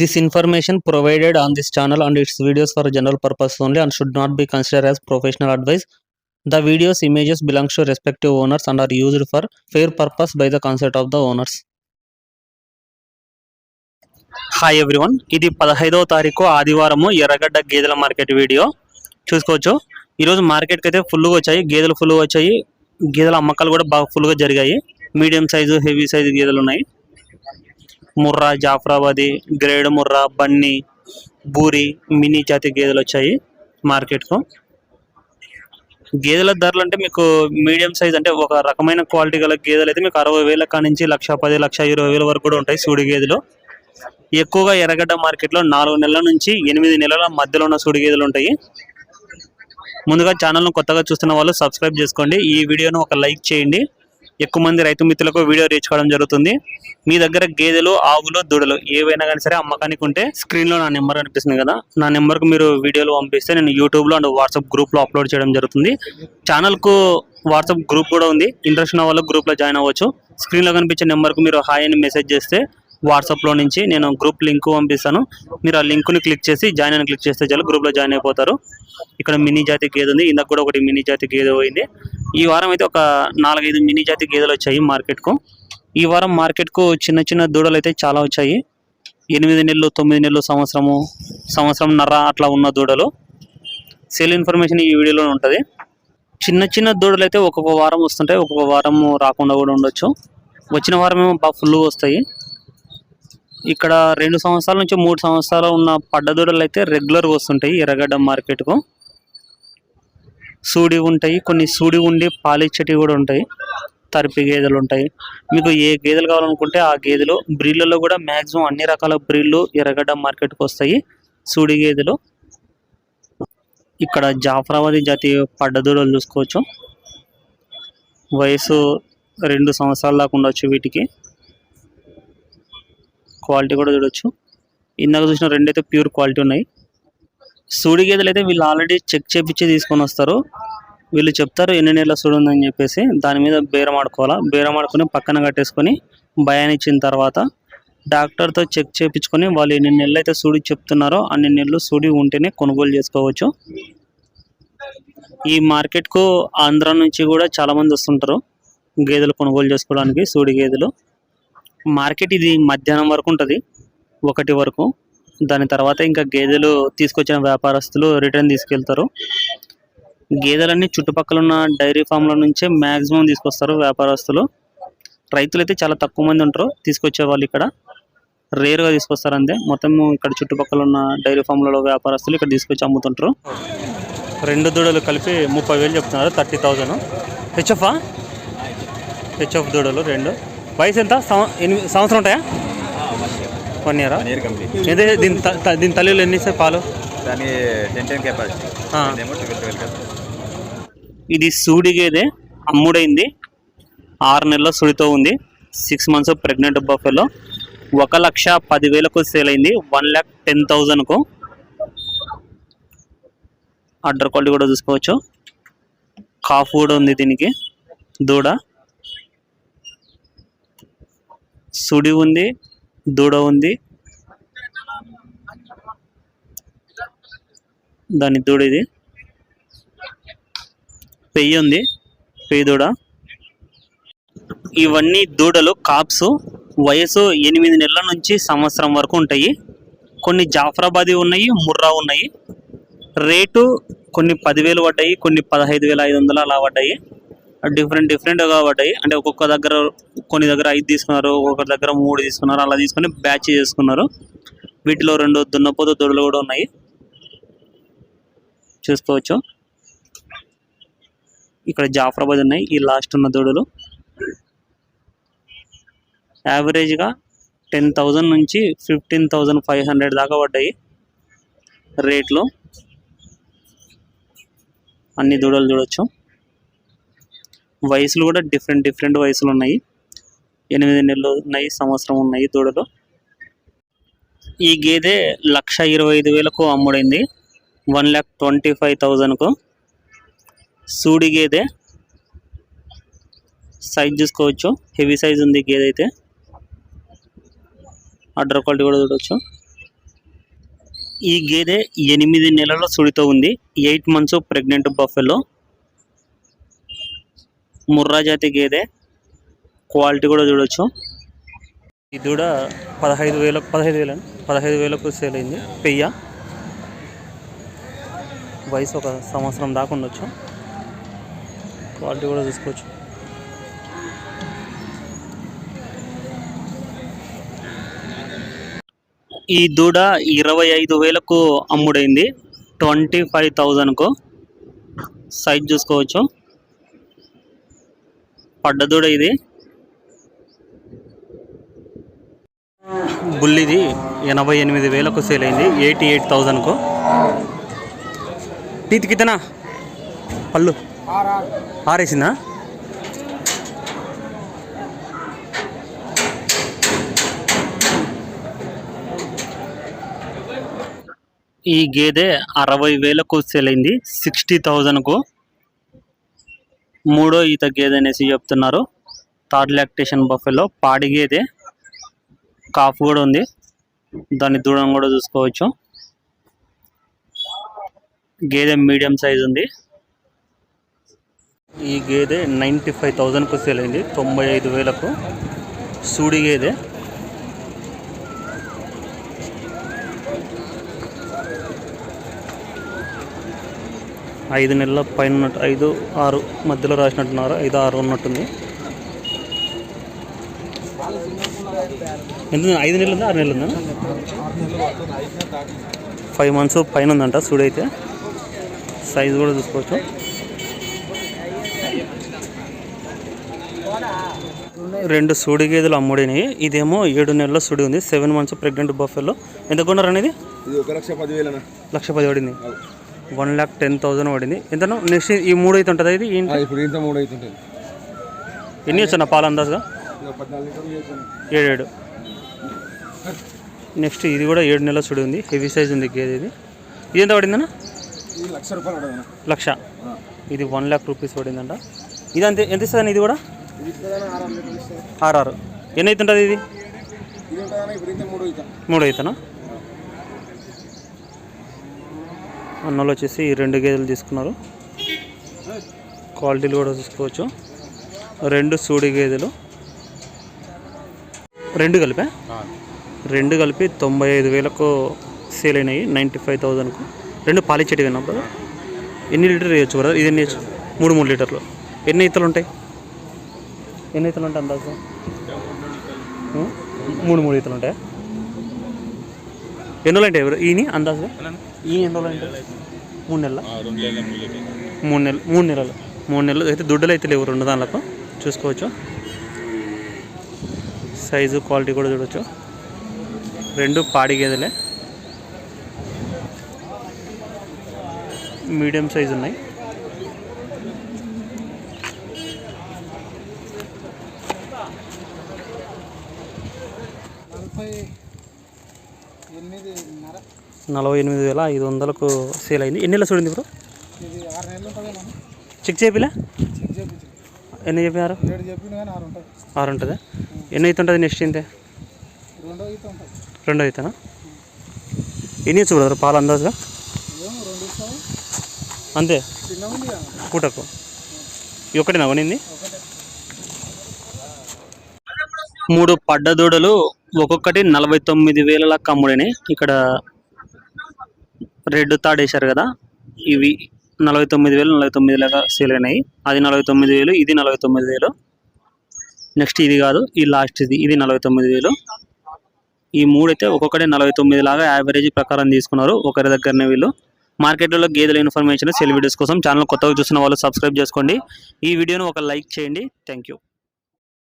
This information provided on this channel and its videos for general purpose only and should not be consider as professional advice the videos images belongs to respective owners and are used for fair purpose by the concept of the owners hi everyone ఇది పదహైదవ తారీఖు ఆదివారము ఎర్రగడ్డ గేదెల market video. చూసుకోవచ్చు. ఈరోజు మార్కెట్కి అయితే ఫుల్గా వచ్చాయి. గేదెలు ఫుల్గా వచ్చాయి. గేదెల అమ్మకాలు కూడా బాగా ఫుల్గా జరిగాయి. మీడియం సైజు హెవీ సైజు గేదెలు ఉన్నాయి. ముర్రా జాఫరాబాది గ్రేడ్ ముర్రా బన్నీ బూరి మినీ జాతి గేదెలు వచ్చాయి మార్కెట్కు. గేదెల ధరలు అంటే మీకు మీడియం సైజ్ అంటే ఒక రకమైన క్వాలిటీ గల గేదెలు అయితే మీకు అరవై వేల కాడ నుంచి లక్ష పది లక్ష ఇరవై వేల వరకు కూడా ఉంటాయి సూడి గేదెలు. ఎక్కువగా ఎర్రగడ్డ మార్కెట్లో నాలుగు నెలల నుంచి ఎనిమిది నెలల మధ్యలో ఉన్న సూడి గేదెలు ఉంటాయి. ముందుగా ఛానల్ను కొత్తగా చూస్తున్న వాళ్ళు సబ్స్క్రైబ్ చేసుకోండి. ఈ వీడియోను ఒక లైక్ చేయండి. ఎక్కువ మంది రైతు మిత్రులకు వీడియో రీచ్ కావడం జరుగుతుంది. మీ దగ్గర గేదెలు ఆవులు దూడలు ఏవైనా కానీ సరే అమ్మకానికి ఉంటే స్క్రీన్లో నా నెంబర్ కనిపిస్తుంది కదా. నా నెంబర్కు మీరు వీడియోలు పంపిస్తే నేను యూట్యూబ్లో అండ్ వాట్సాప్ గ్రూప్లో అప్లోడ్ చేయడం జరుగుతుంది. ఛానల్కు వాట్సాప్ గ్రూప్ కూడా ఉంది. ఇంట్రెస్ట్ ఉన్న వాళ్ళు గ్రూప్లో జాయిన్ అవ్వచ్చు. స్క్రీన్లో కనిపించే నెంబర్కు మీరు హాయ్ అని మెసేజ్ చేస్తే వాట్సాప్లో నుంచి నేను గ్రూప్ లింక్ పంపిస్తాను. మీరు ఆ లింక్ని క్లిక్ చేసి జాయిన్ అని క్లిక్ చేస్తే చాలు గ్రూప్లో జాయిన్ అయిపోతారు. ఇక్కడ మినీ జాతి గేదె ఉంది? ఇందాక కూడా ఒకటి మినీ జాతి గేదె పోయింది. ఈ వారం అయితే ఒక నాలుగైదు మినీ జాతి గేదెలు వచ్చాయి మార్కెట్కు. ఈ వారం మార్కెట్కు చిన్న చిన్న దూడలు అయితే చాలా వచ్చాయి. ఎనిమిది నెలలు తొమ్మిది నెలలు సంవత్సరము సంవత్సరం నర అట్లా ఉన్న దూడలు. సేల్ ఇన్ఫర్మేషన్ ఈ వీడియోలో ఉంటుంది. చిన్న చిన్న దూడలు అయితే ఒక్కొక్క వారం వస్తుంటాయి ఒక్కొక్క వారం రాకుండా కూడా ఉండొచ్చు. వచ్చిన వారం ఏమో బాగా ఫుల్గా వస్తాయి. ఇక్కడ రెండు సంవత్సరాల నుంచి మూడు సంవత్సరాలు ఉన్న పడ్డ దూడలు అయితే రెగ్యులర్గా వస్తుంటాయి ఎర్రగడ్డ మార్కెట్కు. సూడి ఉంటాయి కొన్ని సూడి ఉండి పాలిచ్చేటివి కూడా ఉంటాయి తరిపి గేదెలు ఉంటాయి. మీకు ఏ గేదెలు కావాలనుకుంటే ఆ గేదెలు బ్రీళ్ళలో కూడా మ్యాక్సిమం అన్ని రకాల బ్రీళ్ళు ఎర్రగడ్డ మార్కెట్కి వస్తాయి సూడి గేదెలు. ఇక్కడ జాఫరాబాదీ జాతి పడ్డదూడలు చూసుకోవచ్చు. వయసు రెండు సంవత్సరాల దాకా ఉండొచ్చు వీటికి. క్వాలిటీ కూడా చూడొచ్చు. ఇందాక చూసిన రెండు అయితే ప్యూర్ క్వాలిటీ ఉన్నాయి. సూడి గేదెలు అయితే వీళ్ళు ఆల్రెడీ చెక్ చేపించి తీసుకొని వస్తారు. వీళ్ళు చెప్తారు ఎన్ని నెలల సూడు ఉందని చెప్పేసి. దాని మీద బేరం ఆడుకోవాలా? బేరం ఆడుకొని పక్కన కట్టేసుకొని భయాన్ని ఇచ్చిన తర్వాత డాక్టర్తో చెక్ చేయించుకొని వాళ్ళు ఎన్ని నెలలు అయితే సూడి చెప్తున్నారో అన్ని నెలలు సూడి ఉంటేనే కొనుగోలు చేసుకోవచ్చు. ఈ మార్కెట్కు ఆంధ్ర నుంచి కూడా చాలామంది వస్తుంటారు గేదెలు కొనుగోలు చేసుకోవడానికి సూడి గేదెలు. మార్కెట్ ఇది మధ్యాహ్నం వరకు ఉంటుంది. ఒకటి వరకు. దాని తర్వాత ఇంకా గేదెలు తీసుకొచ్చిన వ్యాపారస్తులు రిటర్న్ తీసుకెళ్తారు. గేదెలన్నీ చుట్టుపక్కల ఉన్న డైరీ ఫామ్ల నుంచే మ్యాక్సిమం తీసుకొస్తారు వ్యాపారస్తులు. రైతులు అయితే చాలా తక్కువ మంది ఉంటారు. తీసుకొచ్చే వాళ్ళు ఇక్కడ. రేరుగా తీసుకొస్తారు అంతే. మొత్తం ఇక్కడ చుట్టుపక్కల ఉన్న డైరీ ఫామ్లలో వ్యాపారస్తులు ఇక్కడ తీసుకొచ్చి అమ్ముతుంటారు. రెండు దూడలు కలిపి ముప్పై వేలు చెప్తున్నారు థర్టీ థౌజండ్. హెచ్ఎఫా? హెచ్ఎఫ్ దూడలు రెండు. వయసు ఎంత? సంవత్సరం ఉంటాయా? వన్ ఇయరా దీని దీని తల్లిలో ఎన్ని ఇస్తాయి పాలు? టెన్ టెన్ కెపాసిటీ ఇది సూడి గేదె అమ్ముడైంది. ఆరు నెలల సుడితో ఉంది. సిక్స్ మంత్స్ ప్రెగ్నెంట్ బఫెలో ఒక లక్ష పదివేలకు సేల్ అయింది. వన్ ల్యాక్ టెన్ థౌజండ్కు అడ్డర్ క్వాలిటీ కూడా చూసుకోవచ్చు. కాఫ్ కూడా ఉంది దీనికి. దూడ. సుడి ఉంది దూడ ఉంది. దాని దూడ ఇది. పెయ్యి ఉంది పెయ్యి దూడ. ఇవన్నీ దూడలు కాప్స్ వయసు ఎనిమిది నెలల నుంచి సంవత్సరం వరకు ఉంటాయి. కొన్ని జాఫరాబాదీ ఉన్నాయి ముర్రా ఉన్నాయి. రేటు కొన్ని పదివేలు పడ్డాయి కొన్ని పదహైదు వేల ఐదు వందలు అలా పడ్డాయి. డిఫరెంట్ డిఫరెంట్ కాబట్టి అంటే ఒక్కొక్క దగ్గర కొన్ని దగ్గర ఐదు తీసుకున్నారు ఒక్కొక్క దగ్గర మూడు తీసుకున్నారు అలా తీసుకొని బ్యాచ్ చేసుకున్నారు. వీటిలో రెండు దున్నపోతు దొడులు కూడా ఉన్నాయి. చూసుకోవచ్చు. ఇక్కడ జాఫరాబాద్ ఉన్నాయి ఈ లాస్ట్ ఉన్న దూడలు. యావరేజ్గా టెన్ థౌజండ్ నుంచి ఫిఫ్టీన్ థౌజండ్ ఫైవ్ హండ్రెడ్ దాకా పడ్డాయి రేట్లు. అన్ని దూడలు చూడొచ్చు. వయసులు కూడా డిఫరెంట్ డిఫరెంట్ వయసులు ఉన్నాయి. ఎనిమిది నెలలు ఉన్నాయి సంవత్సరం ఉన్నాయి దూడలు. ఈ గేదె లక్ష ఇరవై ఐదు వేలకు అమ్ముడైంది. వన్ ల్యాక్ ట్వంటీ ఫైవ్ థౌజండ్కు. సూడి గేదె. సైజ్ చూసుకోవచ్చు. హెవీ సైజ్ ఉంది గేదె అయితే. అడ్డర్ క్వాలిటీ కూడా చూడవచ్చు ఈ గేదె ఎనిమిది నెలల సుడితో ఉంది. Eight months pregnant buffalo. Murrah జాతి గేదె. క్వాలిటీ కూడా చూడొచ్చు. ఈ దూడ పదహైదు వేలకు పదహైదు వేల పదహైదు వేలకు సేల్ అయింది. పెయ్య. వయసు ఒక సంవత్సరం దాకా ఉండొచ్చు. క్వాలిటీ కూడా చూసుకోవచ్చు. ఈ దూడ ఇరవై ఐదు వేలకు అమ్ముడైంది. ట్వంటీ ఫైవ్ థౌజండ్కు సైజ్ చూసుకోవచ్చు. పడ్డ దూడ ఇది. బుల్లిది ఎనభై ఎనిమిది వేలకు సేల్ అయింది ఎయిటీ ఎయిట్ థౌజండ్కు. టీత్ కితనా పళ్ళు. ఆరేసిందా? ఈ గేదె అరవై వేలకు సేల్ అయింది సిక్స్టీ థౌజండ్కు. మూడో ఈత గేదె అనేసి చెప్తున్నారు. థర్డ్ లాక్టేషన్ బఫెలో పాడి గేదె కాఫ్ కూడా ఉంది. దాని దూడం కూడా చూసుకోవచ్చు. గేదె మీడియం సైజ్ ఉంది. ఈ గేదె నైంటీ ఫైవ్ థౌజండ్కు సేల్ అయింది. తొంభై ఐదు వేలకు సూడి గేదె. ఐదు నెలల పైన ఉన్నట్టు ఐదు ఆరు మధ్యలో రాసినట్టున్నారు ఐదు ఆరు ఉన్నట్టుంది. ఎంత? ఐదు నెలలు ఉందా ఆరు నెలలు ఉందా ఫైవ్ మంత్స్ పైన ఉందంట సూడైతే. సైజు కూడా చూసుకోవచ్చు. రెండు సూడి గేదెలు అమ్ముడినాయి ఇదేమో ఏడు నెలల సుడి ఉంది. Seven months pregnant buffalo. ఎంత కొన్నారు అనేది ఇది ఒక లక్ష లక్ష పది పడింది. వన్ ల్యాక్ టెన్ థౌసండ్ పడింది. ఎంతనో? నెక్స్ట్ ఈ మూడు అయితే ఉంటుంది ఇది? ఏంటి ఇప్పుడు ఇంత మూడు అవుతుంటుంది ఎన్ని వచ్చా పాలు అందాజుగా? ఏడేడు. నెక్స్ట్ ఇది కూడా ఏడు నెలల సుడి ఉంది. హెవీ సైజ్ ఉంది గేదె ఇది. ఇది ఎంత పడిందన్న ఇది లక్ష రూపాయలు లక్ష. ఇది వన్ ల్యాక్ రూపీస్ పడిందంట ఇది అంతే ఎంత ఇస్తుంది ఇది కూడా? ఆర్ఆర్ ఎన్ని అవుతుంటుంది ఇది? మూడు అవుతానా అన్నలు వచ్చేసి రెండు గేదెలు తీసుకున్నారు. క్వాలిటీలు కూడా చూసుకోవచ్చు. రెండు సూడి గేదెలు. రెండు కలిపా? రెండు కలిపి తొంభై ఐదు వేలకు సేల్ అయినాయి నైంటీ ఫైవ్ థౌజండ్కు. రెండు పాలిచ్చేటి విన్నప్పుడు ఎన్ని లీటర్ వేయచ్చు బ్రదర్? ఇది ఎన్ని వేయచ్చు? మూడు మూడు లీటర్లు. ఎన్ని ఈతలు ఉంటాయి? ఎన్ని ఈతలు ఉంటాయి అందాజు? మూడు మూడు ఈతలు ఉంటాయా? ఎన్ని రోజులు ఉంటాయి బ్రో ఈయన అందాజుగా ఈ ఎన్ని రోజులు ఉంటాయి మూడు నెలల? మూడు నెలలు. మూడు నెలలు. మూడు నెలలు. అయితే దుడ్డలు అయితే లేవు రెండు దానిలకు. చూసుకోవచ్చు. సైజు క్వాలిటీ కూడా చూడవచ్చు రెండు పాడి గేదెలే. మీడియం సైజు ఉన్నాయి. నలభై నలభై ఎనిమిది వేల ఐదు వందలకు సేల్ అయింది ఎన్ని నెలలు చూడండి ఇప్పుడు? చెక్ చేపిలే? ఎన్ని చెప్పినారు? ఆరు ఉంటుంది ఆరు ఉంటుంది ఎన్ని అవుతుంటుంది నెక్స్ట్ ఇంతే? రెండు అవుతానా ఎన్ని ఇచ్చు బ్రదర్ పాలు అందాజుగా అంతే? పూటకు? ఈ ఒకటి నవ్వనింది మూడు పడ్డ దూడలు ఒక్కొక్కటి నలభై తొమ్మిది వేల లెక్క అమ్ముడినాయి ఇక్కడ రెడ్ థర్డ్ వేశారు కదా ఇవి నలభై తొమ్మిది వేలు నలభై తొమ్మిది లాగా సేల్ అయినాయి. అది నలభై తొమ్మిది వేలు ఇది నలభై తొమ్మిది వేలు. నెక్స్ట్ ఇది కాదు ఈ లాస్ట్ ఇది ఇది నలభై తొమ్మిది వేలు. ఈ మూడు అయితే ఒక్కొక్కటి నలభై తొమ్మిది లాగా యావరేజ్ ప్రకారం తీసుకున్నారు ఒకరి దగ్గరనే వీళ్ళు. మార్కెట్లో గేదెల ఇన్ఫర్మేషన్ సెల్ వీడియోస్ కోసం ఛానల్ కొత్తగా చూసిన వాళ్ళు సబ్స్క్రైబ్ చేసుకోండి. ఈ వీడియోను ఒక లైక్ చేయండి. Thank you.